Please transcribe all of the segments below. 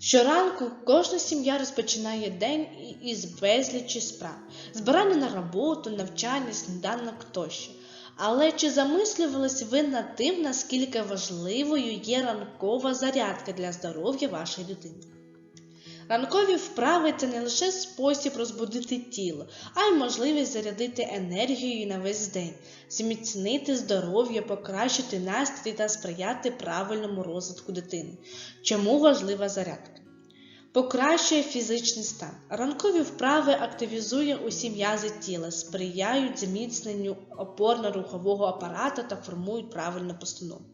Щоранку кожна сім'я розпочинає день із безлічі справ, збирання на роботу, навчання, сніданок тощо. Але чи замислювались ви над тим, наскільки важливою є ранкова зарядка для здоров'я вашої дитини? Ранкові вправи це не лише спосіб розбудити тіло, а й можливість зарядити енергією на весь день, зміцнити здоров'я, покращити настрій та сприяти правильному розвитку дитини. Чому важлива зарядка? Покращує фізичний стан. Ранкові вправи активізує усі м'язи тіла, сприяють зміцненню опорно-рухового апарату та формують правильну постанову.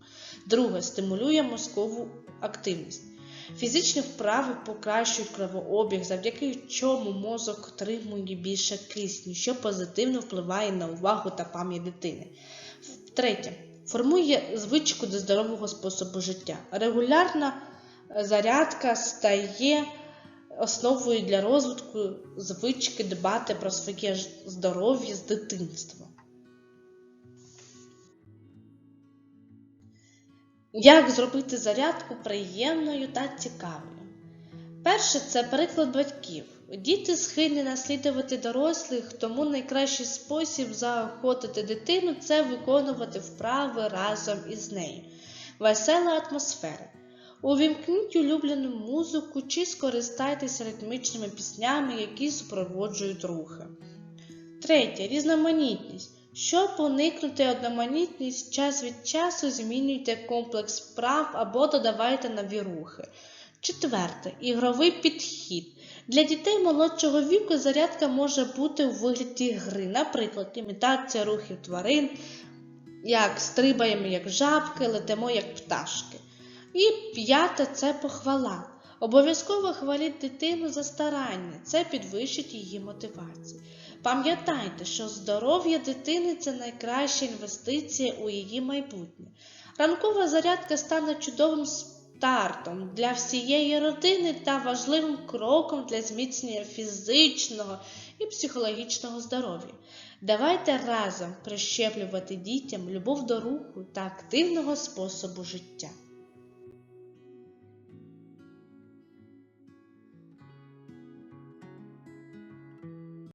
Друге, стимулює мозкову активність. Фізичні вправи покращують кровообіг, завдяки чому мозок отримує більше кисню, що позитивно впливає на увагу та пам'ять дитини. Третє. Формує звичку до здорового способу життя. Регулярна е, зарядка стає основою для розвитку звички дбати про своє здоров'я з дитинства. Як зробити зарядку приємною та цікавою? Перше це приклад батьків. Діти схильні наслідувати дорослих, тому найкращий спосіб заохотити дитину це виконувати вправи разом із нею. Весела атмосфера. Увімкніть улюблену музику чи скористайтеся ритмічними піснями, які супроводжують рухи. Третє різноманітність. Щоб уникнути одноманітність, час від часу змінюйте комплекс вправ або додавайте нові рухи. Четверте ігровий підхід. Для дітей молодшого віку зарядка може бути у вигляді гри, наприклад, імітація рухів тварин, як стрибаємо як жабки, летимо як пташки. І п'яте це похвала. Обов'язково хваліть дитину за старання, це підвищить її мотивацію. Пам'ятайте, що здоров'я дитини це найкраща інвестиція у її майбутнє. Ранкова зарядка стане чудовим стартом для всієї родини та важливим кроком для зміцнення фізичного і психологічного здоров'я. Давайте разом прищеплювати дітям любов до руху та активного способу життя.